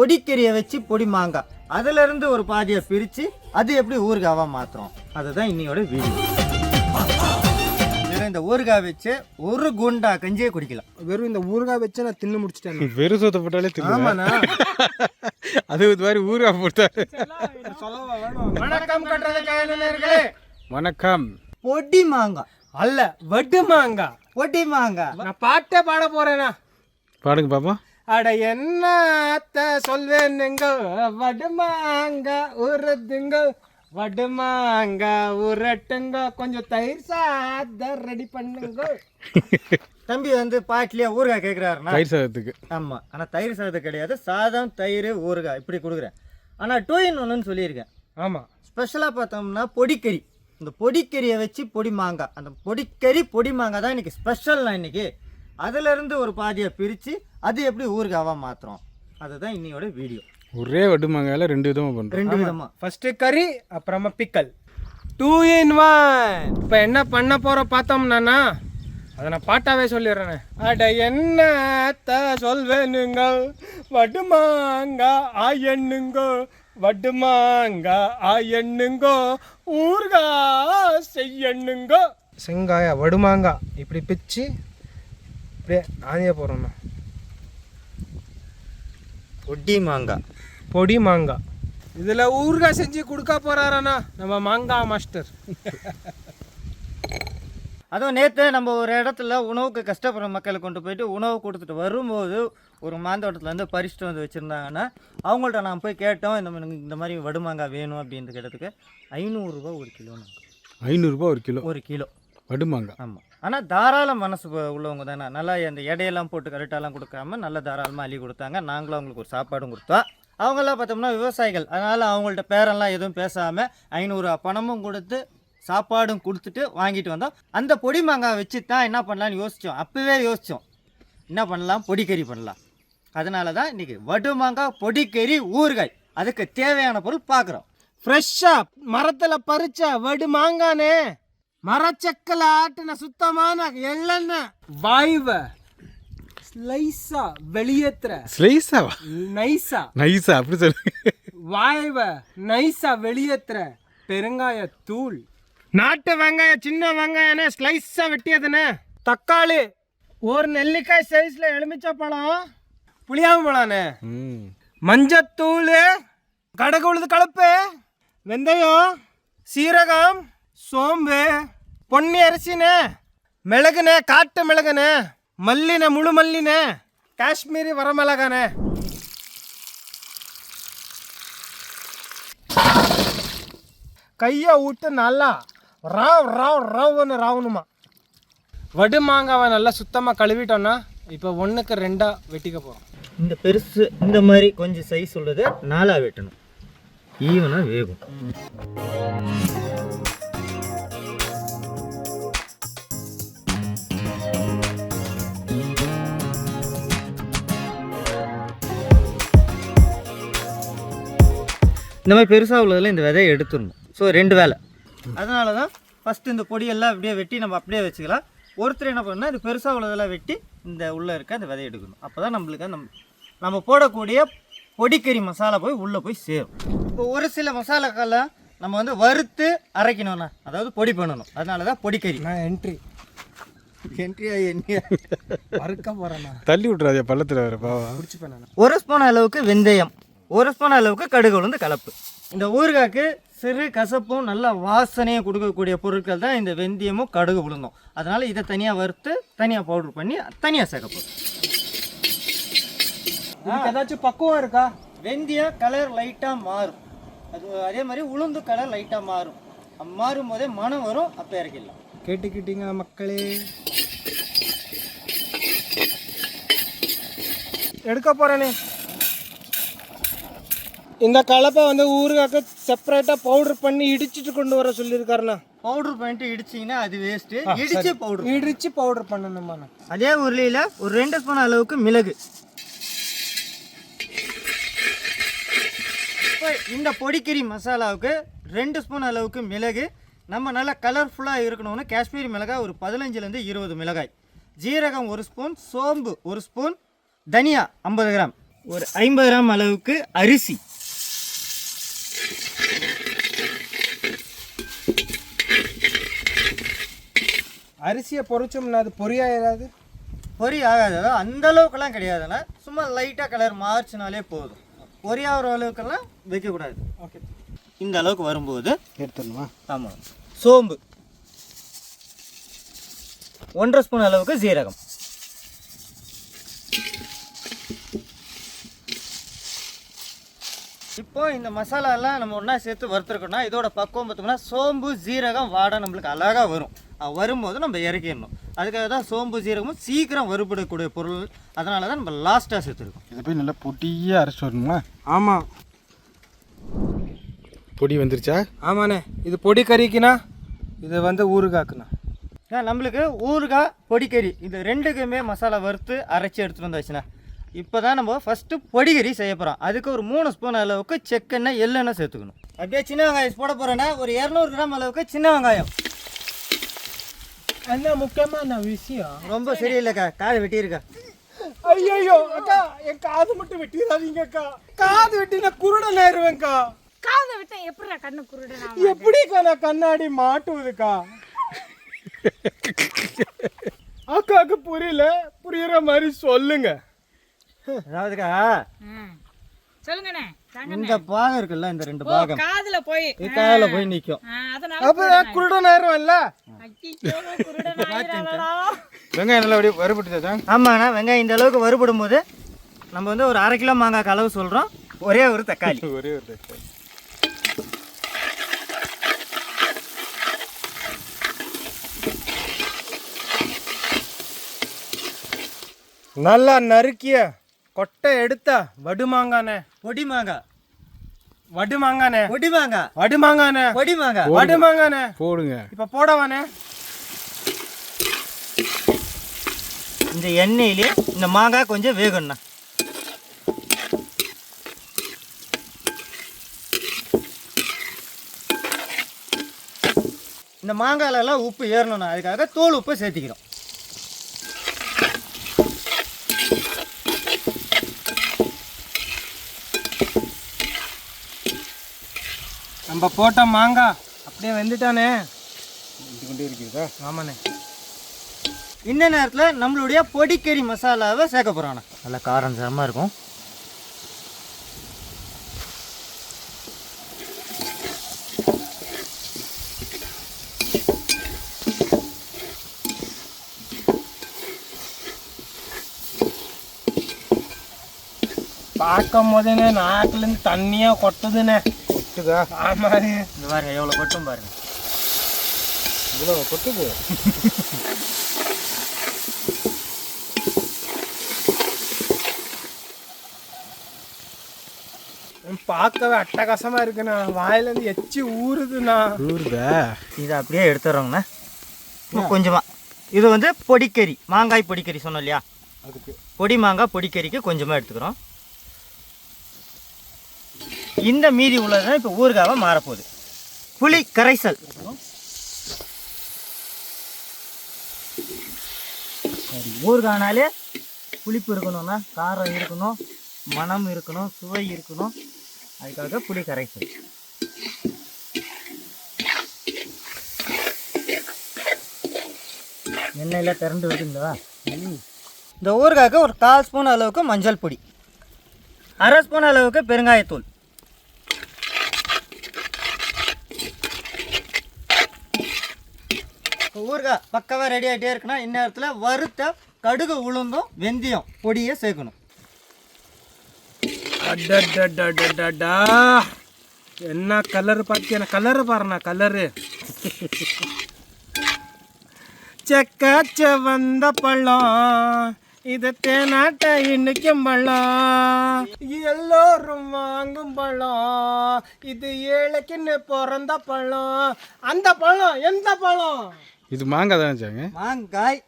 பொடிக்கறியை வச்சு பொடி மாங்காய். அதுல இருந்து ஒரு பாதியை பிரிச்சு அது எப்படி ஊறுகாவா மாத்துறோம். அதுதான் இன்னையோட வீடியோ. இந்த ஊறுகாய் வச்சு ஒரு குண்டா கஞ்சியே குடிக்கலாம். வெறும் இந்த ஊறுகாய் வச்சு நான் தின்னு முடிச்சிட்டேன். வெறும் சோத்தை போட்டாலே தின்னு அது இது மாதிரி ஊறுகாய் போட்டாரு வணக்கம் கட்டுறது வணக்கம். பொடி மாங்காய். அல்ல வட்டு மாங்கா பொடி மாங்காய். நான் பாட்டே பாட போறேனா பாடுங்க பாப்பா அட என்ன அத்த சொல்வேனுங்க வடுமாங்க உருதுங்க வடுமாங்க உரட்டுங்க. கொஞ்சம் தயிர் சாதம் ரெடி பண்ணுங்க. தம்பி வந்து பாட்டிலேயே ஊறுகாய் கேட்குறாருன்னா தயிர் சாதத்துக்கு. ஆமா. ஆனா தயிர் சாதம் கிடையாது. சாதம் தயிர் ஊறுகாய் இப்படி கொடுக்குறேன். ஆனா டூ இன் ஒன்றுன்னு சொல்லியிருக்கேன். ஆமா. ஸ்பெஷலாக பார்த்தோம்னா பொடிக்கறி. இந்த பொடிக்கறியை வச்சு பொடி மாங்காய். அந்த பொடிக்கறி பொடி மாங்காய் தான் இன்னைக்கு ஸ்பெஷல்னா இன்னைக்கு. அதுல இருந்து ஒரு பாதியை பிரித்து அது எப்படி ஊறுகாவா மாத்துறோம். அதுதான் இன்னையோட வீடியோ. ஒரே வடுமாங்காயில ரெண்டு விதமா பண்றோம். ரெண்டு விதமா. ஃபர்ஸ்ட் கறி அப்புறமா பிக்கல். டூ இன் ஒன் இப்போ என்ன பண்ண போகிறோம் பார்த்தோம்னா அதை நான் பாட்டாவே சொல்லிடுறேன். அட என்ன அத்த சொல்வேனுங்க வடுமாங்க ஆயண்ணுங்க வடுமாங்க ஆயண்ணுங்க ஊர்கா செய்யண்ணுங்க செங்காயா வடுமாங்கா இப்படி பிச்சு இப்படியே ஆதிய போகிறோம்ண்ணா பொடி மாங்காய் பொடி மாங்காய் இதில் ஊறுகாய் செஞ்சு கொடுக்க போறாரண்ணா நம்ம மாங்காய் மாஸ்டர். அதுவும் நேற்று நம்ம ஒரு இடத்துல உணவுக்கு கஷ்டப்படுற மக்களை கொண்டு போயிட்டு உணவு கொடுத்துட்டு வரும்போது ஒரு மாந்தோட்டத்துலேருந்து பறிச்சுட்டு வந்து வச்சுருந்தாங்கன்னா அவங்கள்ட்ட நான் போய் கேட்டோம் இந்த மாதிரி இந்த மாதிரி வடுமாங்காய் வேணும் அப்படின்னு கேட்டதுக்கு ஐநூறுரூவா ஒரு கிலோ ஐநூறுரூபா ஒரு கிலோ? ஒரு கிலோ. வடுமாங்காய் ஆமாம் ஆனால் தாராள மனசு உள்ளவங்க தானே. நல்லா அந்த எடையெல்லாம் போட்டு கரெக்டாலாம் கொடுக்காம நல்ல தாராளமாக அள்ளி கொடுத்தாங்க. நாங்களும் அவங்களுக்கு ஒரு சாப்பாடும் கொடுத்தோம். அவங்கெல்லாம் பார்த்தோம்னா விவசாயிகள். அதனால் அவங்கள்ட்ட பேரெல்லாம் எதுவும் பேசாமல் ஐநூறு பணமும் கொடுத்து சாப்பாடும் கொடுத்துட்டு வாங்கிட்டு வந்தோம். அந்த பொடி மாங்காய் வச்சு தான் என்ன பண்ணலான்னு யோசித்தோம் அப்போவே யோசித்தோம் என்ன பண்ணலாம்? பொடிக்கறி பண்ணலாம். அதனால தான் இன்றைக்கி வடு மாங்காய் பொடிக்கறி ஊறுகாய். அதுக்கு தேவையான பொருள் பார்க்குறோம் ஃப்ரெஷ்ஷாக மரத்தில் பறிச்ச வடு மாங்கானே. மரச்சக்கல ஆட்டின சுத்தமான எள்ளெண்ணெய் வாய்வ ஸ்லைஸா வெளியேத்துற. ஸ்லைஸாவா? நைஸா. நைஸா அப்படி சொல்லு. வாய்வ நைஸா வெளியேத்துற பெருங்காய தூள். நாட்டு வெங்காயம் சின்ன வெங்காயனே ஸ்லைஸா வெட்டியதுனே. தக்காளி ஒரு நெல்லிக்காய் சைஸ்ல எலுமிச்சை பழம் புளியாம பழம்னே. ம். மஞ்சத்தூள் கடுகு உளுது கலப்பு வெந்தயம் சீரகம் சோம்பு பொன்னி அரிசினே மிளகுனே காட்டு மிளகுனே மல்லினே முழு மல்லினே காஷ்மீரி வரமிளகானே. கையை விட்டு நல்லா ராவ் ராவ் ராவ்னு ராவணுமா. வடு மாங்காவை நல்லா சுத்தமாக கழுவிட்டோன்னா இப்போ ஒன்றுக்கு ரெண்டாக வெட்டிக்க போகிறோம் இந்த பெருசு இந்த மாதிரி கொஞ்சம் சைஸ் உள்ளது நாலாக வெட்டணும். ஈவனாக வேகும். இந்த மாதிரி பெருசாக உள்ளதில் இந்த விதையை எடுத்துடணும். ஸோ ரெண்டு வேலை. அதனால தான் ஃபஸ்ட்டு இந்த பொடியெல்லாம் அப்படியே வெட்டி நம்ம அப்படியே வச்சுக்கலாம். ஒருத்தர் என்ன பண்ணால் இது பெருசாக உள்ளதெல்லாம் வெட்டி இந்த உள்ளே இருக்க அந்த விதையை எடுக்கணும். அப்போ தான் நம்மளுக்கு நம்ம நம்ம போடக்கூடிய பொடிக்கறி மசாலா போய் உள்ளே போய் சேரும். இப்போ ஒரு சில மசாலாக்கெல்லாம் நம்ம வந்து வறுத்து அரைக்கணும்ண்ணா. அதாவது பொடி பண்ணணும். அதனால தான் பொடிக்கறி. நான் என்ட்ரி தள்ளி விட்றாதே பள்ளத்தில் வேற ஒரு ஸ்பூன் அளவுக்கு வெந்தயம். ஒரு ஸ்பூன் அளவுக்கு கடுகு உளுந்து கலப்பு. இந்த ஊறுகாய்க்கு சிறு கசப்பும் நல்ல வாசனையும் கொடுக்கக்கூடிய பொருட்கள் தான் இந்த வெந்தயமும் கடுகு உளுந்தும். அதனால் இதை தனியாக வறுத்து தனியாக பவுடர் பண்ணி தனியாக சேர்க்க போகிறோம் இதுக்கு ஏதாச்சும் பக்குவம் இருக்கா? வெந்தயம் கலர் லைட்டாக மாறும். அது அதே மாதிரி உளுந்து கலர் லைட்டாக மாறும். மாறும் போதே மனம் வரும் அப்போ இறக்கிடலாம். கேட்டுக்கிட்டீங்க மக்களே. எடுக்க போறேனே. இந்த கலப்பை வந்து ஊறுகாக்க செப்பரேட்டாக பவுடர் பண்ணி இடிச்சிட்டு கொண்டு வர சொல்லியிருக்காருண்ணா. பவுடர் பண்ணிட்டு இடிச்சிங்கன்னா அது வேஸ்ட்டு இடிச்சு பவுடர் இடிச்சு பவுடர் பண்ணணுமா? அதே உருளியில் ஒரு ரெண்டு ஸ்பூன் அளவுக்கு மிளகு. இப்போ இந்த பொடிக்கறி மசாலாவுக்கு ரெண்டு ஸ்பூன் அளவுக்கு மிளகு. நம்ம நல்லா கலர்ஃபுல்லாக இருக்கணும்னு காஷ்மீரி மிளகாய் ஒரு பதினஞ்சுலேருந்து இருபது மிளகாய். ஜீரகம் ஒரு ஸ்பூன் சோம்பு ஒரு ஸ்பூன் தனியா ஐம்பது கிராம். ஒரு ஐம்பது கிராம் அளவுக்கு அரிசி. அரிசியை பொரிச்சோம்னா அது பொரியா ஏதாவது பொரி ஆகாது அந்த அளவுக்குலாம் கிடையாதுண்ணா சும்மா லைட்டாக கலர் மாறிச்சினாலே போதும். பொரியாகிற அளவுக்கெல்லாம் வைக்கக்கூடாது. ஓகே இந்த அளவுக்கு வரும்போது எடுத்துடணுமா? ஆமாம் சோம்பு. ஒன்றரை ஸ்பூன் அளவுக்கு சீரகம். இப்போ இந்த மசாலாலாம் நம்ம ஒன்றா சேர்த்து வறுத்துருக்கோம்னா இதோட பக்குவம் பார்த்தோம்னா சோம்பு ஜீரகம் வாடை நம்மளுக்கு அழகாக வரும். வரும்போது நம்ம இறக்கிடணும். அதுக்காக தான் சோம்பு ஜீரகமும் சீக்கிரம் வறுபடக்கூடிய பொருள். அதனால தான் நம்ம லாஸ்ட்டாக சேர்த்துருக்கோம். இதை போய் நல்லா பொட்டியாக அரைச்சிட்டு வரணுமா ஆமாம் பொடி வந்துருச்சா? ஆமாண்ணே. இது பொடி கறிக்குண்ணா. இது வந்து ஊறுகாக்குண்ணா. ஏன் நம்மளுக்கு ஊறுகாய் பொடிக்கறி இந்த ரெண்டுக்குமே மசாலா வறுத்து அரைச்சி எடுத்துகிட்டு வந்தாச்சுண்ணா இப்போ தான் நம்ம ஃபஸ்ட்டு பொடிக்கறி செய்ய போகிறோம் அதுக்கு ஒரு மூணு ஸ்பூன் அளவுக்கு செக்கெண்ணெய் எள்ளெண்ணெய் சேர்த்துக்கணும். அப்படியே சின்ன வெங்காயம் போட போகிறேன்னா ஒரு இரநூறு கிராம் அளவுக்கு சின்ன வெங்காயம். என்ன முக்கியமான விஷயம். ரொம்ப சரியில்லைக்கா. காதை வெட்டியிருக்கா. ஐயோ அக்கா என் காது மட்டும் வெட்டிடாதீங்க அக்கா காது வெட்டினா குருடன் ஆயிருவேன்க்கா. காதை விட்டா எப்படிடா கண்ணு குருடனா எப்படிக்கா நான் கண்ணாடி மாட்டுவதுக்கா? அக்காவுக்கு புரியல புரியுற மாதிரி சொல்லுங்க. அதாவதுக்கா. சொல்லுங்கண்ணே. இந்த பாகம் இருக்குல்ல இந்த ரெண்டு பாகம்? காதுல போய் இது காதில் போய் நிற்கும் ஆ, அதனால அப்ப நான் குருடன் ஐயோ, குருடனாயிராதடா. வெங்காயம் நல்லா அப்படியே வறுபட்டுச்சா ஆமாண்ணா வெங்காயம் இந்த அளவுக்கு வறுபடும் போது நம்ம வந்து ஒரு அரை கிலோ மாங்காய் கலவு சொல்கிறோம் ஒரே ஒரு தக்காளி. ஒரே ஒரு தக்காளி. நல்லா நறுக்கிய கொட்டை எடுத்தா வடு மாங்கானே பொடி மாங்காய் வடு மாங்கானே பொடி மாங்காய் வடு மாங்கானே பொடி மாங்காய் வடு மாங்கானே போடுங்க. இப்ப போடவானே. இந்த எண்ணெயிலே இந்த மாங்காய் கொஞ்சம் வேகணும்ண்ணா. இந்த மாங்காயில எல்லாம் உப்பு ஏறணும்ண்ணா. அதுக்காக தோல் உப்பு சேர்த்திக்கிறோம். நம்ம போட்ட மாங்காய் அப்படியே வெந்துட்டானே. கொண்டே இருக்கிறதா ஆமாண்ணே. இந்த நேரத்தில் நம்மளுடைய பொடிக்கறி மசாலாவை சேர்க்க போகிறோண்ணா நல்லா காரம் சாரமாக இருக்கும். பார்க்கும் போதேனே நாக்குலேருந்து தண்ணியா கொட்டுதுண்ணே. கொட்டுதா? இந்த பாருங்க எவ்வளோ கொட்டும் பாருங்க. இவ்வளோ கொட்டுது? பார்க்கவே அட்டகாசமா இருக்குண்ணா. வாயிலேருந்து எச்சி ஊறுதுண்ணா. ஊறுதா? இதை அப்படியே எடுத்துடுறோங்கண்ணா இன்னும் கொஞ்சமாக இது வந்து பொடிக்கறி மாங்காய் பொடிக்கறி சொன்னோம் இல்லையா? அதுக்கு. பொடி மாங்காய் பொடிக்கறிக்கு கொஞ்சமாக எடுத்துக்கிறோம். இந்த மீதி உள்ளது தான் இப்போ ஊறுகாவை மாறப்போகுது. புளி கரைசல். சரி ஊறுகானாலே புளிப்பு இருக்கணும்னா காரம் இருக்கணும் மணம் இருக்கணும் சுவை இருக்கணும். அதுக்காக புளி கரைசல். எண்ணெயில் திரண்டு வருதுங்களா இந்த ஊறுகாய்க்கு ஒரு கால் ஸ்பூன் அளவுக்கு மஞ்சள் பொடி. அரை ஸ்பூன் அளவுக்கு பெருங்காயத்தூள். இப்போ ஊறுகாய் பக்கவாக ரெடி ஆகிட்டே இருக்குன்னா இந்நேரத்தில் வறுத்த கடுகு உளுந்தும் வெந்தயம் பொடியை சேர்க்கணும். என்ன கலர் பார்த்தியா கலரு பாருண்ணா கலரு செக்க வந்த பழம் இது தேனாட்ட இன்னைக்கும் பழம். எல்லோரும் வாங்கும் பழம் இது ஏழைக்குன்னு பிறந்த பழம். அந்த பழம் எந்த பழம்? இது மாங்காய் தானே மாங்காய்.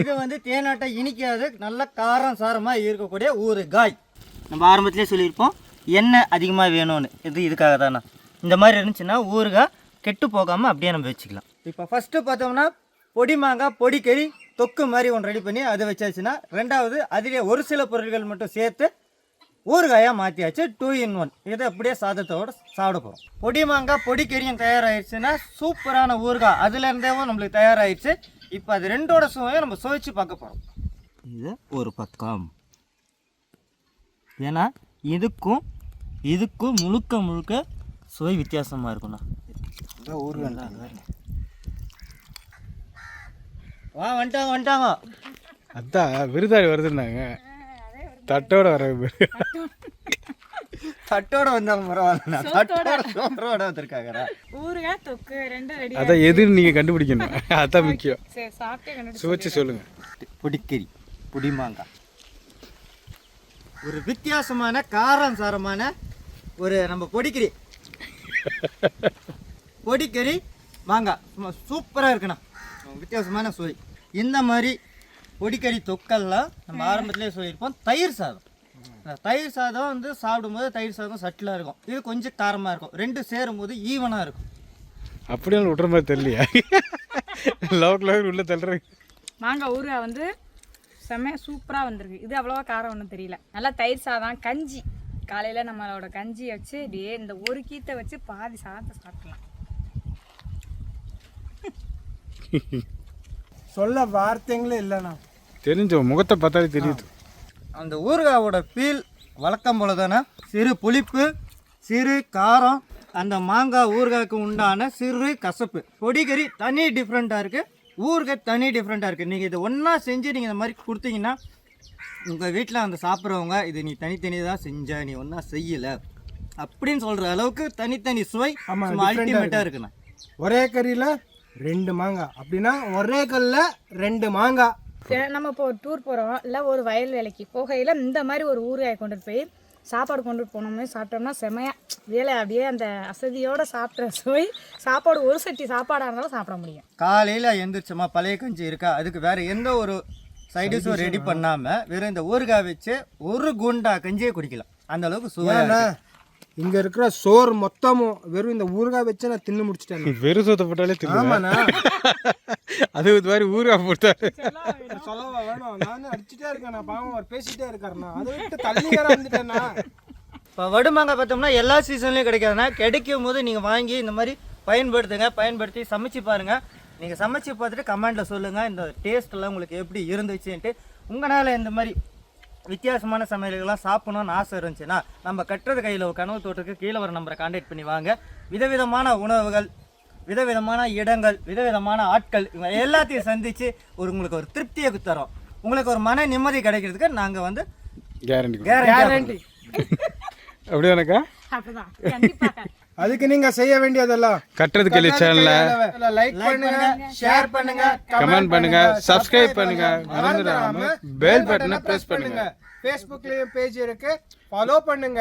இது வந்து தேனாட்டை இனிக்காது. நல்ல காரம் சாரமாக இருக்கக்கூடிய ஊறுகாய் நம்ம ஆரம்பத்திலே சொல்லியிருப்போம் எண்ணெய் அதிகமாக வேணும்னு. இது இதுக்காக தானே? இந்த மாதிரி இருந்துச்சுன்னா ஊறுகாய் கெட்டு போகாமல் அப்படியே நம்ம வச்சுக்கலாம். இப்போ ஃபஸ்ட்டு பார்த்தோம்னா பொடி மாங்காய் பொடி கறி தொக்கு மாதிரி ஒன்று ரெடி பண்ணி அதை வச்சாச்சுன்னா ரெண்டாவது அதிலே ஒரு சில பொருட்கள் மட்டும் சேர்த்து ஊறுகாயாக மாற்றியாச்சு டூ இன் ஒன் இதை அப்படியே சாதத்தோட சாப்பிட போகிறோம் பொடி மாங்காய் பொடி கறியும் தயாராகிடுச்சுன்னா சூப்பரான ஊறுகாய். அதுலேருந்தேவும் நம்மளுக்கு தயாராகிடுச்சு இப்போ அது ரெண்டோட சுவையும் நம்ம சுவைச்சு பார்க்க போகிறோம் இது ஒரு பக்கம். ஏன்னா இதுக்கும் இதுக்கும் முழுக்க முழுக்க சுவை வித்தியாசமாக இருக்குண்ணா வா வந்துட்டாங்க வந்துட்டாங்க. அதான் விருதாளி வருதுன்னாங்க. தட்டோட வர தட்டோட வந்தாங்க பரவாயில்ல தட்டோட சோறோட வந்திருக்காங்க ஊறுகாய் தொக்கு ரெண்டும் ரெடி அதான் எதுன்னு நீங்கள் கண்டுபிடிக்கணும். அதான் முக்கியம். சரி சாப்பிட்டே கண்டுபிடிச்சு சுவைச்சு சொல்லுங்கள் பொடிக்கறி பொடி மாங்காய் ஒரு வித்தியாசமான காரம் சாரமான ஒரு நம்ம பொடிக்கறி. பொடிக்கறி மாங்காய். சும்மா சூப்பராக இருக்குண்ணா வித்தியாசமான சுவை. இந்த மாதிரி பொடிக்கறி தொக்கெல்லாம் நம்ம ஆரம்பத்திலே சொல்லியிருப்போம். தயிர் சாதம். தயிர் சாதம் வந்து சாப்பிடும்போது தயிர் சாதம் சட்டிலாக இருக்கும். இது கொஞ்சம் காரமாக இருக்கும். ரெண்டு சேரும்போது ஈவனாக இருக்கும். அப்படியே விட்ற மாதிரி தெரியலையா? லவ் லவ் உள்ள தள்ளுறேன். மாங்காய் ஊறுகாய் வந்து செம்ம சூப்பராக வந்திருக்கு. இது அவ்வளோவா காரம் ஒன்றும் தெரியல. நல்லா தயிர் சாதம் கஞ்சி. காலையில் நம்மளோட கஞ்சி வச்சு இப்படியே இந்த ஒரு கீத்தை வச்சு பாதி சாதத்தை சாப்பிடலாம். சொல்ல வார்த்தைங்களே இல்லைண்ணா. தெரிஞ்ச முகத்தை பார்த்தாலே தெரியுது. அந்த ஊறுகாவோட ஃபீல் வழக்கம் போல தானே சிறு புளிப்பு சிறு காரம் அந்த மாங்காய் ஊறுகாய்க்கு உண்டான சிறு கசப்பு. பொடிகறி தனி டிஃப்ரெண்ட்டாக இருக்குது ஊறுகாய் தனி டிஃப்ரெண்ட்டாக இருக்குது நீங்கள் இதை ஒன்றா செஞ்சு நீங்கள் இந்த மாதிரி கொடுத்தீங்கன்னா உங்கள் வீட்டில் அந்த சாப்பிட்றவங்க இது நீ தனித்தனி தான் செஞ்ச நீ ஒன்றா செய்யலை. அப்படின்னு சொல்கிற அளவுக்கு தனித்தனி சுவை அல்டிமேட்டாக இருக்குண்ணா. ஒரே கறியில் ரெண்டு மாங்காய். அப்படின்னா ஒரே கல்ல ரெண்டு மாங்காய். நம்ம இப்போ ஒரு டூர் போகிறோம் இல்லை ஒரு வயல் வேலைக்கு. போகையில் இந்த மாதிரி ஒரு ஊறுகாயை கொண்டுட்டு போய் சாப்பாடு கொண்டுட்டு போனோம்னு சாப்பிட்டோம்னா செமையா வேலை. அப்படியே அந்த அசதியோடு சாப்பிட்ற சுவை சாப்பாடு ஒரு சட்டி சாப்பாடாக இருந்தாலும் சாப்பிட முடியும். காலையில் எந்திரிச்சோமா பழைய கஞ்சி இருக்கா? அதுக்கு வேற எந்த ஒரு சைடிஷும் ரெடி பண்ணாமல் வெறும் இந்த ஊறுகாய் வச்சு ஒரு குண்டா கஞ்சியே குடிக்கலாம். அந்த அளவுக்கு சுவையாக இங்க இருக்கிற சோறு மொத்தமும் வெறும் இந்த ஊறுகாய் வச்சு நான் தின்னு முடிச்சிட்டேன் வெறும் சோத்தை போட்டாலே தெரியும் ஆமாண்ணா. அது இது மாதிரி ஊறுகாய் போட்டாலே சொல்லவா வேணும்? நானும் அடிச்சுட்டே இருக்கேன் நான் பாவம் அவர் பேசிட்டே இருக்காருண்ணா. அதை விட்டு தள்ளி வந்துட்டேண்ணா. இப்போ வடுமாங்காய் பார்த்தோம்னா எல்லா சீசன்லேயும் கிடைக்காதுன்னா கிடைக்கும் போது நீங்கள் வாங்கி இந்த மாதிரி பயன்படுத்துங்க பயன்படுத்தி சமைச்சு பாருங்கள் நீங்கள் சமைச்சு பார்த்துட்டு கமெண்டில் சொல்லுங்கள் இந்த டேஸ்ட்டெல்லாம் உங்களுக்கு எப்படி இருந்துச்சுன்ட்டு உங்களால் இந்த மாதிரி வித்தியாசமான சமையல்கள்லாம் சாப்பிடணும்னு ஆசை இருந்துச்சுன்னா நம்ம கட்டுறது கையில் ஒரு கனவு தோட்டத்துக்கு கீழே வர நம்பரை காண்டாக்ட் பண்ணி வாங்க. விதவிதமான உணவுகள் விதவிதமான இடங்கள் விதவிதமான ஆட்கள் இவங்க எல்லாத்தையும் சந்தித்து ஒரு உங்களுக்கு ஒரு திருப்தியை தரோம். உங்களுக்கு ஒரு மன நிம்மதி கிடைக்கிறதுக்கு நாங்கள் வந்து கேரண்டி கேரண்டி அப்படியானக்கா அப்படிதான். அதுக்கு நீங்க செய்ய வேண்டியதெல்லாம் கட்டுறது கேள்வி சேனலை லைக் பண்ணுங்க ஷேர் பண்ணுங்க கமெண்ட் பண்ணுங்க சப்ஸ்கிரைப் பண்ணுங்க. மறந்துடாம பெல் பட்டனை பிரஸ் பண்ணுங்க. ஃபேஸ்புக்லயும் பேஜ் இருக்கு. ஃபாலோ பண்ணுங்க.